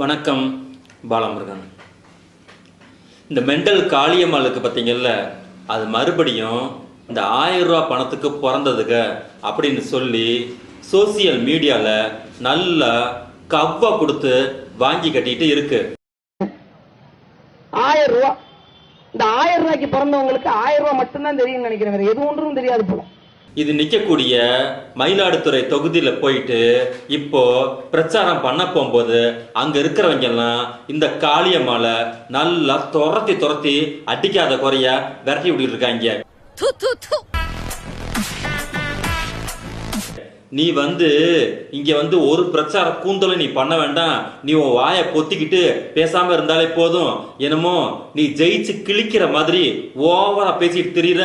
வணக்கம் பாலமுருகன். இந்த மெண்டல் காளியம்மாளுக்கு பார்த்தீங்கல்ல அது மறுபடியும் இந்த ஆயிரம் ரூபா பணத்துக்கு பிறந்ததுக அப்படின்னு சொல்லி சோசியல் மீடியாவில் நல்லா கவ்வா கொடுத்து வாங்கி கட்டிட்டு இருக்கு. ஆயிரம் ரூபா இந்த ஆயிரம் ரூபாய்க்கு பிறந்தவங்களுக்கு ஆயிரம் ரூபா மட்டும்தான் தெரியும் நினைக்கிறேன். வேற எது ஒன்றும் தெரியாது போல இது நிற்கக்கூடிய மயிலாடுதுறை தொகுதியில் போயிட்டு இப்போ பிரச்சாரம் பண்ண போகும்போது அங்க இருக்கிறவங்க எல்லாம் இந்த காளியம்மாளை நல்லா துரத்தி துரத்தி அடிக்காத குறைய விரட்டி விட்டுட்டு இருக்காங்க. நீ வந்து இங்கே வந்து ஒரு பிரச்சார கூந்தலை நீ பண்ண வேண்டாம். நீ உன் வாயை பொத்திக்கிட்டு பேசாம இருந்தாலே போதும். என்னமோ நீ ஜெயிச்சு கிழிக்கிற மாதிரி ஓவரா பேசிட்டு தெரியுற.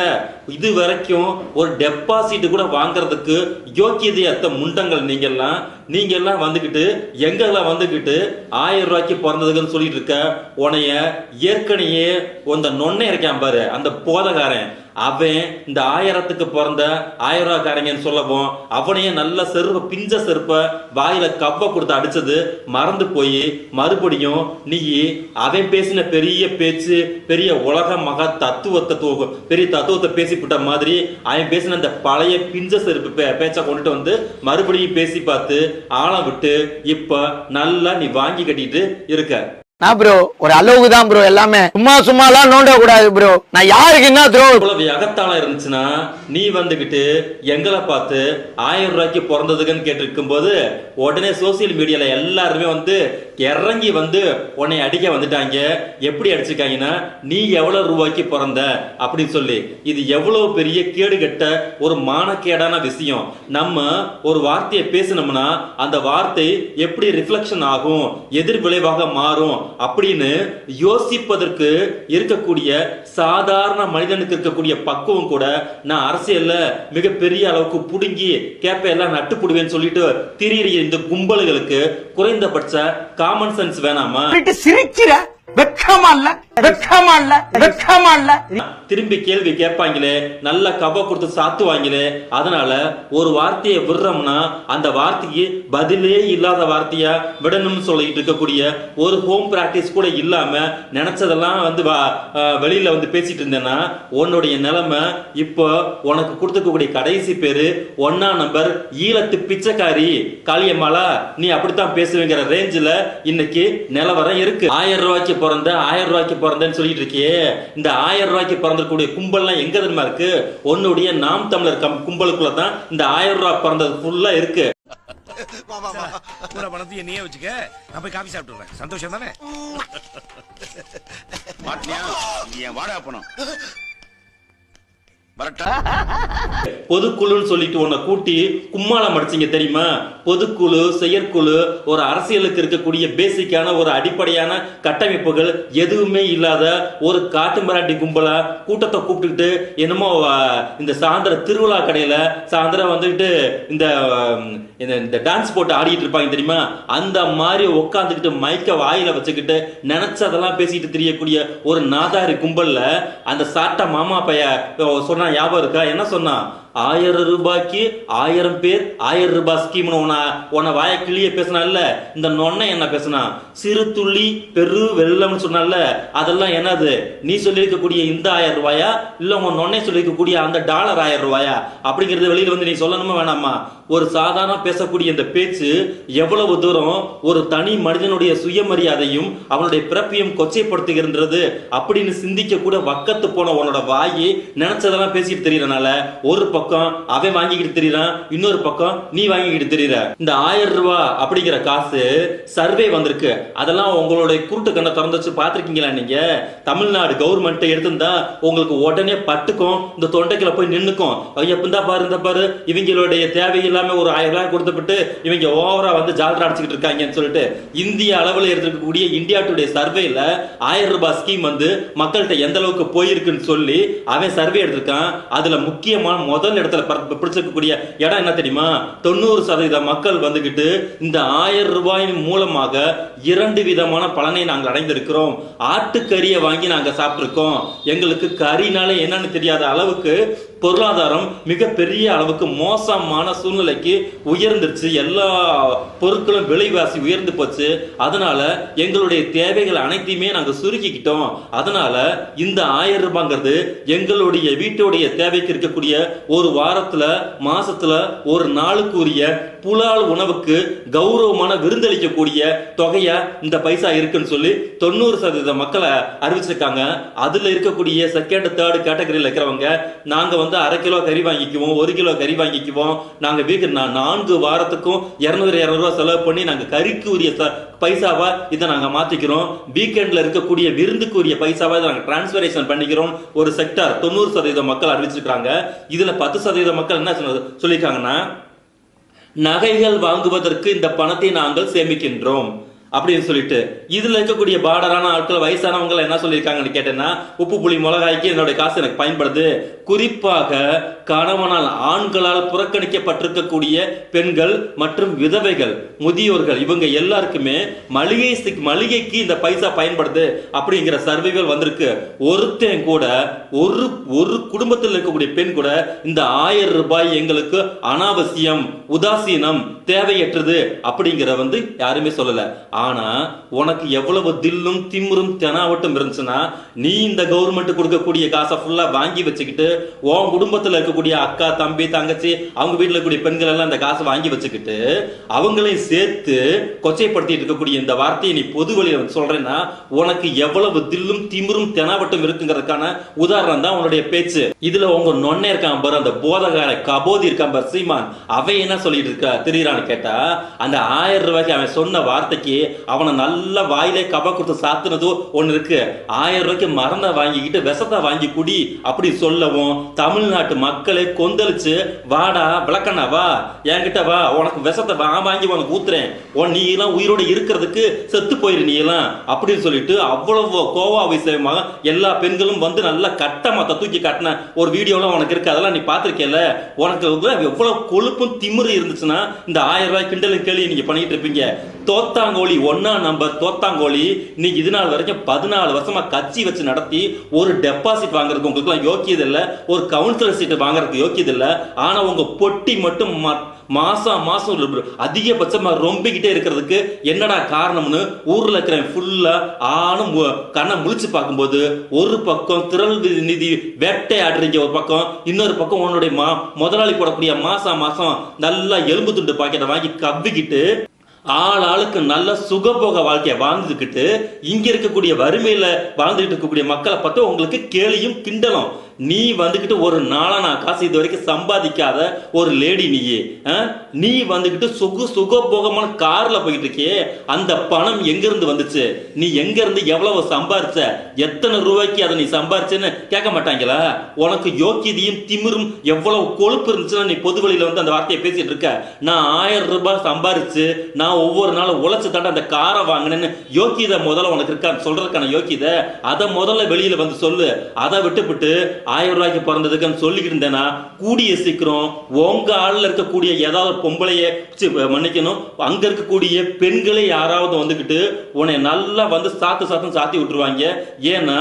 இது வரைக்கும் ஒரு டெபாசிட் கூட வாங்குறதுக்கு யோக்கியதையத்த முண்டங்கள் நீங்கெல்லாம் நீங்க வந்துக்கிட்டு எங்கெல்லாம் வந்துக்கிட்டு ஆயிரம் ரூபாய்க்கு பிறந்ததுன்னு சொல்லிட்டு இருக்க உனைய ஏற்கனவே அந்த நொன்னை இருக்கான் பாரு அந்த போதகாரன். அவன் இந்த ஆயிரத்துக்கு பிறந்த ஆயிரம் ரூபாய்க்காரங்கன்னு சொல்லவும் அவனையே நல்ல செருப்ப பிஞ்ச செருப்ப வாயில கப்ப கொடுத்து அடிச்சது மறந்து போய் மறுபடியும் நீ அவன் பேசின பெரிய பேச்சு பெரிய உலக மக தத்துவத்தை தூ- பெரிய தத்துவத்தை பேசிவிட்ட மாதிரி அவன் பேசின அந்த பழைய பிஞ்ச செருப்பு பே- பேச்சை கொண்டுட்டு வந்து மறுபடியும் பேசி பார்த்து ஆழம் விட்டு இப்ப நல்லா நீ வாங்கி கட்டிட்டு இருக்க. நான் ப்ரோ ஒரு அளவுக்கு தான் ப்ரோ எல்லாமே. சும்மா சும்மாலாம் நோண்ட கூடாது ப்ரோ நான் யாருக்கு என்ன த்ரோ இவ்வளவு அகத்தாளம் இருந்துச்சுன்னா நீ வந்துகிட்டு எங்களை பார்த்து ஆயிரம் ரூபாய்க்கு பிறந்ததுக்குன்னு கேட்டிருக்கும் போது உடனே சோசியல் மீடியால எல்லாருமே வந்து இறங்கி வந்து உன்னை அடிக்க வந்துட்டாங்க. எப்படி அடிச்சிருக்காங்கன்னா நீ எவ்வளவு ரூபாய்க்கு பிறந்த? அப்படின்னு சொல்லி. இது எவ்வளவு பெரிய கேடு கட்ட ஒரு மானக்கேடான விஷயம். நம்ம ஒரு வார்த்தையை பேசினோம்னா அந்த வார்த்தை எப்படி ரிஃப்ளெக்ஷன் ஆகும் எதிர் விளைவாக மாறும் அப்படின்னு யோசிப்பதற்கு இருக்கக்கூடிய சாதாரண மனிதனுக்கு இருக்கக்கூடிய பக்குவம் கூட நான் அரசியல்ல மிகப்பெரிய அளவுக்கு புடுங்கி கேப்ப எல்லாம் நட்டு புடுவேன்னு சொல்லிட்டு திரியிற இந்த கும்பல்களுக்கு குறைந்தபட்ச காமன் சென்ஸ் வேணாமா? சிரிக்கிற வெக்கமா இல்ல? இல்ல இல்ல திரும்பி கேள்வி கேட்பாங்களே நல்ல கவ கொடுத்து சாத்துவாங்களே அதனால ஒரு வார்த்தையை விடுறோம்னா அந்த வார்த்தைக்கு பதிலே இல்லாத வார்த்தையா விடணும்னு சொல்லிட்டு இருக்கக்கூடிய ஒரு ஹோம் பிராக்டிஸ் கூட இல்லாம நினைச்சதெல்லாம் வந்து வெளியில வந்து பேசிட்டு இருந்தேன்னா உன்னுடைய நிலைமை இப்போ உனக்கு கொடுத்துக்கக்கூடிய கடைசி பேரு ஒன்னா நம்பர் ஈழத்து பிச்சைக்காரி காளியம்மாளா நீ அப்படித்தான் பேசுவீங்கிற ரேஞ்சில் இன்னைக்கு நிலவரம் இருக்கு. ஆயிரம் ரூபாய்க்கு பிறந்த ஆயிரம் ரூபாய்க்கு பிறந்தேன்னு சொல்லிட்டு இருக்கியே. இந்த ஆயிரம் ரூபாய்க்கு பிறந்திருக்கக்கூடிய கும்பல்லாம் எங்க தெரியுமா இருக்கு? உன்னுடைய நாம் தமிழர் கம் கும்பலுக்குள்ள தான் இந்த ஆயிரம் ரூபாய் பிறந்தது ஃபுல்லா இருக்கு. பூரா பணத்தையும் நீயே வச்சுக்க. நான் போய் காபி சாப்பிட்டுறேன் சந்தோஷம் தானே? மாட்டினியா இது என் வாடகை பணம் பொதுக்குழுன்னு சொல்லிட்டு உன்னை கூட்டி கும்மாளம் அடிச்சிங்க தெரியுமா? பொதுக்குழு செயற்குழு ஒரு அரசியலுக்கு இருக்கக்கூடிய பேசிக்கான ஒரு அடிப்படையான கட்டமைப்புகள் எதுவுமே இல்லாத ஒரு காட்டு மிராட்டி கும்பலா கூட்டத்தை கூப்பிட்டுக்கிட்டு என்னமோ இந்த சாயந்தர திருவிழா கடையில சாயந்தரம் வந்துட்டு இந்த இந்த- டான்ஸ் போட்டு ஆடிட்டு இருப்பாங்க தெரியுமா? அந்த மாதிரி உட்காந்துக்கிட்டு மைக்க வாயில வச்சுக்கிட்டு நினைச்சதெல்லாம் பேசிட்டு தெரியக்கூடிய ஒரு நாதாரி கும்பல்ல அந்த சாட்ட மாமா பைய சொன்ன ஞாபகம் இருக்கா? என்ன சொன்னான்? ஆயிரம் ரூபாய்க்கு ஆயிரம் பேர் ஆயிரம் ரூபாய் ஸ்கீம்னு உன உன வாய கிளிய பேசினால இந்த நொன்னை என்ன பேசினா? சிறு துள்ளி பெரு வெள்ளம்னு சொன்னால அதெல்லாம் என்னது? நீ சொல்லியிருக்கக்கூடிய இந்த ஆயிரம் ரூபாயா? இல்ல உன் நொன்னை சொல்லியிருக்கக்கூடிய அந்த டாலர் ஆயிரம் ரூபாயா? அப்படிங்கறத வெளியில வந்து நீ சொல்லணுமா வேணாமா? ஒரு சாதாரண பேசக்கூடிய இந்த பேச்சு எவ்வளவு தூரம் ஒரு தனி மனிதனுடைய சுயமரியாதையும் அவனுடைய பிறப்பையும் கொச்சைப்படுத்துகின்றது அப்படின்னு சிந்திக்க கூட வக்கத்து போன உன்னோட வாயி நினைச்சதெல்லாம் பேசிட்டு தெரியறனால ஒரு பக்கம் அவன் வாங்கிக்கிட்டு தெரியறான் இன்னொரு பக்கம் நீ வாங்கிக்கிட்டு தெரியற. இந்த ஆயிரம் ரூபாய் அப்படிங்கிற காசு சர்வே வந்திருக்கு. அதெல்லாம் உங்களுடைய குருட்டு கண்ணை திறந்து வச்சு பார்த்திருக்கீங்களா நீங்க? தமிழ்நாடு கவர்மெண்ட் எடுத்திருந்தா உங்களுக்கு உடனே பட்டுக்கும் இந்த தொண்டைக்குள்ள போய் நின்னுக்கும். எப்பந்தா இந்த பாரு இந்த பாரு இவங்களுடைய தேவையில்லாம ஒரு ஆயிரம் ரூபாய் கொடுத்துட்டு இவங்க ஓவரா வந்து ஜால்ரா அடிச்சுக்கிட்டு இருக்காங்கன்னு சொல்லிட்டு இந்திய அளவில் எடுத்துக்கக்கூடிய இந்தியா டுடே சர்வேல ஆயிரம் ரூபாய் ஸ்கீம் வந்து மக்கள்கிட்ட எந்த அளவுக்கு போயிருக்குன்னு சொல்லி அவன் சர்வே எடுத்திருக்கான். அதுல முக்கியமான முதல் இடத்துல பிடிச்சிருக்கக்கூடிய இடம் என்ன தெரியுமா? தொண்ணூறு சதவீத மக்கள் வந்துகிட்டு இந்த ஆயிரம் ரூபாயின் மூலமாக இரண்டு விதமான பலனை நாங்கள் அடைந்திருக்கிறோம். ஆட்டுக்கறியை வாங்கி நாங்க சாப்பிட்ருக்கோம் எங்களுக்கு கறினால என்னன்னு தெரியாத அளவுக்கு பொருளாதாரம் மிகப்பெரிய அளவுக்கு மோசமான சூழ்நிலைக்கு உயர்ந்துருச்சு. எல்லா பொருட்களும் விலைவாசி உயர்ந்து போச்சு. அதனால எங்களுடைய தேவைகள் அனைத்தையுமே நாங்கள் சுருக்கிக்கிட்டோம். அதனால இந்த ஆயிரம் ரூபாங்கிறது எங்களுடைய வீட்டுடைய தேவைக்கு இருக்கக்கூடிய ஒரு வாரத்துல மாசத்துல ஒரு நாளுக்கு உரிய புலால் உணவுக்கு கௌரவமான விருந்தளிக்கக்கூடிய தொகையா இந்த பைசா இருக்குன்னு சொல்லி தொண்ணூறு சதவீத மக்களை அறிவிச்சிருக்காங்க. அதுல இருக்கக்கூடிய செகண்ட் தேர்ட் கேட்டகரியில் இருக்கிறவங்க நாங்க வந்து அரை கிலோ கறி வாங்கிக்குவோம் ஒரு கிலோ கறி வாங்கிக்குவோம். நாங்க வீக்கு நான்கு வாரத்துக்கும் இரநூறு இரநூறுவா செலவு பண்ணி நாங்க கறிக்கு உரிய ச- பைசாவா இதை நாங்க மாத்திக்கிறோம். வீக்கெண்ட்ல இருக்கக்கூடிய விருந்துக்கு உரிய பைசாவா இதை நாங்க டிரான்ஸ்பரேஷன் பண்ணிக்கிறோம். ஒரு செக்டார் தொண்ணூறு சதவீத மக்கள் அறிவிச்சிருக்காங்க. இதுல பத்து சதவீத மக்கள் என்ன சொல்லியிருக்காங்கன்னா நகைகள் வாங்குவதற்கு இந்த பணத்தை நாங்கள் சேமிக்கின்றோம். அப்படின்னு சொல்லிட்டு. இதுல இருக்கக்கூடிய பார்டரான ஆட்கள் வயசானவங்க என்ன சொல்லியிருக்காங்கன்னு கேட்டேன்னா உப்பு புளி மிளகாய்க்கு என்னுடைய காசு எனக்கு பயன்படுது. குறிப்பாக கணவனால் ஆண்களால் புறக்கணிக்கப்பட்டிருக்கக்கூடிய பெண்கள் மற்றும் விதவைகள் முதியோர்கள் இவங்க எல்லாருக்குமே மளிகை மளிகைக்கு இந்த பைசா பயன்படுது அப்படிங்கிற சர்வைகள் வந்திருக்கு. ஒருத்தன் கூட ஒரு ஒரு குடும்பத்தில் இருக்கக்கூடிய பெண் கூட இந்த ஆயிரம் ரூபாய் எங்களுக்கு அனாவசியம் உதாசீனம் தேவையற்றது அப்படிங்கிற வந்து யாருமே சொல்லல. ஆனா உனக்கு எவ்வளவு தில்லும் திமிரும் தெனாவட்டும் இருந்துச்சுன்னா நீ இந்த கவர்மெண்ட் கொடுக்கக்கூடிய காசை ஃபுல்லா வாங்கி வச்சுக்கிட்டு உன் குடும்பத்துல இருக்கக்கூடிய அக்கா தம்பி தங்கச்சி அவங்க வீட்டுல இருக்கக்கூடிய பெண்கள் எல்லாம் இந்த காசை வாங்கி வச்சுக்கிட்டு அவங்களையும் சேர்த்து கொச்சைப்படுத்திட்டு இருக்கக்கூடிய இந்த வார்த்தையை நீ பொது வழியில் வந்து சொல்றேன்னா உனக்கு எவ்வளவு தில்லும் திமிரும் தெனாவட்டும் இருக்குங்கிறதுக்கான உதாரணம் தான் உன்னுடைய பேச்சு. இதுல உங்க நொன்னே இருக்கான் பாரு அந்த போதகார கபோதி இருக்கான் பாரு சீமான். அவன் என்ன சொல்லிட்டு இருக்கா திரியிறான்னு கேட்டா அந்த ஆயிரம் ரூபாய்க்கு அவன் சொன்ன வார்த்தைக்கு அவனை நல்ல வாயிலே கப கொடுத்து சாத்துனது ஒன்று இருக்கு. ஆயிரம் ரூபாய்க்கு மருந்தை வாங்கிக்கிட்டு விஷத்தை வாங்கி குடி. அப்படி சொல்லவும் தமிழ்நாட்டு மக்களை கொந்தளிச்சு வாடா விளக்கண்ணா வா. என்கிட்ட வா. உனக்கு விஷத்தை வா வாங்கி உனக்கு ஊத்துறேன். உன் நீ எல்லாம் உயிரோட இருக்கிறதுக்கு செத்து போயிரு நீ எல்லாம் அப்படின்னு சொல்லிட்டு அவ்வளவு கோவா விஷயமாக எல்லா பெண்களும் வந்து நல்லா கட்டமத்த தூக்கி காட்டின ஒரு வீடியோலாம் உனக்கு இருக்கு. அதெல்லாம் நீ பார்த்திருக்கேல உனக்கு எவ்வளவு கொழுப்பும் திமிரு இருந்துச்சுன்னா இந்த ஆயிரம் ரூபாய் கிண்டலும் கேள்வி நீங்க பண்ணிட்டு இருப்பீங்க. தோத்தாங்கோழி ஒன்னா நம்பர் தோத்தாங்கோழி இன்னைக்கு இது நாள் வரைக்கும் பதினாலு வருஷமா கட்சி வச்சு நடத்தி ஒரு டெபாசிட் வாங்குறதுக்கு உங்களுக்கு யோக்கியது இல்லை ஒரு கவுன்சிலர் சீட்டு வாங்குறதுக்கு யோக்கியது இல்லை ஆனா உங்க பொட்டி மட்டும் மாசம் மாசம் அதிகபட்சமா ரொம்பிக்கிட்டே இருக்கிறதுக்கு என்னடா காரணம்னு ஊர்ல இருக்கிற ஃபுல்லா ஆணும் கண்ணை முழிச்சு பார்க்கும்போது ஒரு பக்கம் திரள் நிதி வேட்டை ஆடுறீங்க ஒரு பக்கம் இன்னொரு பக்கம் உன்னுடைய மா முதலாளி போடக்கூடிய மாசம் மாசம் நல்லா எலும்பு துண்டு பாக்கெட்டை வாங்கி கவ்விக்கிட்டு ஆள் ஆளுக்கு நல்ல சுகபோக வாழ்க்கையை வாழ்ந்துக்கிட்டு இங்க இருக்கக்கூடிய வறுமையில வாழ்ந்துகிட்டு இருக்கக்கூடிய மக்களை பார்த்து உங்களுக்கு கேலியும் கிண்டலும். நீ வந்துக்கிட்டு ஒரு நாளானா காசு இது வரைக்கும் சம்பாதிக்காத ஒரு லேடி நீயே ஆ? நீ வந்துக்கிட்டு சுகு சுகபோகமான காரில் போயிட்டு இருக்கியே அந்த பணம் எங்கேருந்து வந்துச்சு? நீ எங்கேருந்து எவ்வளவு சம்பாரிச்ச? எத்தனை ரூபாய்க்கு அதை நீ சம்பாரிச்சேன்னு கேட்க மாட்டாங்களா? உனக்கு யோக்கியதையும் திமிரும் எவ்வளவு கொழுப்பு இருந்துச்சுன்னா நீ பொது வழியில் வந்து அந்த வார்த்தையை பேசிட்டு இருக்க. நான் ஆயிரம் ரூபாய் சம்பாரிச்சு நான் ஒவ்வொரு நாளும் உழைச்சு தாண்ட அந்த காரை வாங்கினேன்னு யோக்கியதை முதல்ல உனக்கு இருக்கான்னு சொல்றதுக்கான யோக்கியதை அதை முதல்ல வெளியில் வந்து சொல்லு. அதை விட்டுவிட்டு ஆயிரம் ரூபாய்க்கு பிறந்ததுக்குன்னு சொல்லிக்கிட்டு இருந்தேன்னா கூடிய சீக்கிரம் உங்க ஆளில் இருக்கக்கூடிய ஏதாவது பொம்பளைய மன்னிக்கணும். அங்க இருக்கக்கூடிய பெண்களே யாராவது வந்துக்கிட்டு உன்னை நல்லா வந்து சாத்து சாத்தம் சாத்தி விட்டுருவாங்க. ஏன்னா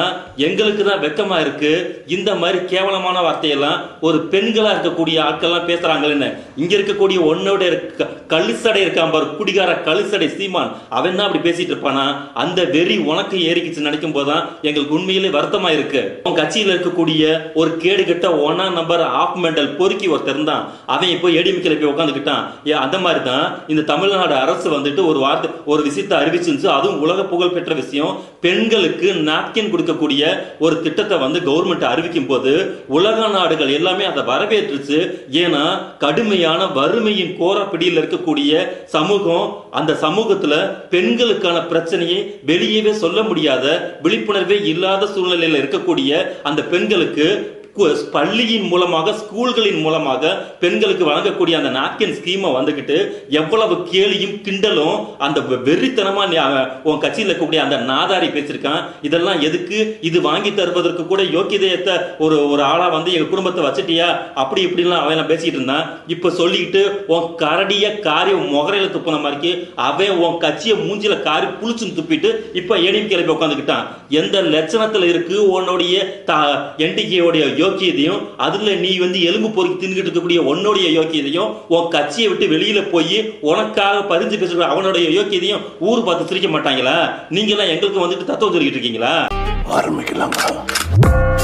எங்களுக்கு தான் வெக்கமா இருக்கு. இந்த மாதிரி கேவலமான வார்த்தையெல்லாம் ஒரு பெண்களா இருக்கக்கூடிய ஆட்கள்லாம் பேசுறாங்கன்னு இங்க இருக்கக்கூடிய உன்னோட இருக்க கழுசடை இருக்கான் பாரு குடிகார கழுசடை சீமான். அவன் தான் அப்படி பேசிட்டு இருப்பானா? அந்த வெறி உனக்கு ஏறிக்கிச்சு நினைக்கும் போதுதான் எங்களுக்கு உண்மையிலே வருத்தமா இருக்கு. உன் கட்சியில் இருக்கக்கூடிய ஒரு கேடு கெட்ட ஒன்னா நம்பர் ஆஃப் மெண்டல் பொறுக்கி ஒருத்தர் இருந்தான். அவன் இப்போ ஏடிமிக்கல போய் உட்காந்துக்கிட்டான் அந்த மாதிரி தான் இந்த தமிழ்நாடு அரசு வந்துட்டு ஒரு வார்த்தை ஒரு விஷயத்தை அறிவிச்சிருந்துச்சு. அதுவும் உலக புகழ் பெற்ற விஷயம். பெண்களுக்கு நாப்கின் கொடுக்கக்கூடிய ஒரு திட்டத்தை வந்து கவர்மெண்ட் அறிவிக்கும் போது உலக நாடுகள் எல்லாமே அதை வரவேற்றுச்சு. ஏன்னா கடுமையான வறுமையின் கோர பிடியில் இருக்கக்கூடிய சமூகம் அந்த சமூகத்துல பெண்களுக்கான பிரச்சனையை வெளியவே சொல்ல முடியாத விழிப்புணர்வே இல்லாத சூழ்நிலையில இருக்கக்கூடிய அந்த பெண்களுக்கு 그 பள்ளியின் மூலமாக ஸ்கூல்களின் மூலமாக பெண்களுக்கு வழங்கக்கூடிய அந்த நாப்கின் ஸ்கீமை வந்துக்கிட்டு எவ்வளவு கேலியும் கிண்டலும் அந்த வெ- வெறித்தனமா உன் கட்சியில் இருக்கக்கூடிய அந்த நாதாரி பேசியிருக்கான். இதெல்லாம் எதுக்கு? இது வாங்கி தருவதற்கு கூட யோக்கியதையத்தை ஒரு ஒரு ஆளா வந்து எங்க குடும்பத்தை வச்சுட்டியா? அப்படி இப்படிலாம் அவன் எல்லாம் பேசிட்டு இருந்தான். இப்ப சொல்லிக்கிட்டு உன் கரடிய காரி முகரையில் முகரையில துப்புன மாதிரிக்கு அவன் உன் கட்சியை மூஞ்சில காரி புளிச்சுன்னு துப்பிட்டு இப்ப ஏடிஎம் கிளம்பி உட்காந்துக்கிட்டான் எந்த லட்சணத்துல இருக்கு உன்னுடைய என்டிகேவுடைய யோக்கியதையும் அதுல நீ வந்து எலும்பு பொறுக்கி தின்னுகிட்டு இருக்கக்கூடிய உன்னுடைய யோக்கியதையும் உன் கட்சியை விட்டு வெளியில போய் உனக்காக பறிஞ்சு பேசுகிற அவனுடைய யோக்கியதையும் ஊர் பார்த்து சிரிக்க மாட்டாங்களா? நீங்க எல்லாம் எங்களுக்கு வந்துட்டு தத்துவம் சொல்லிட்டு இருக்கீங்களா? ஆரம்பிக்கலாம்.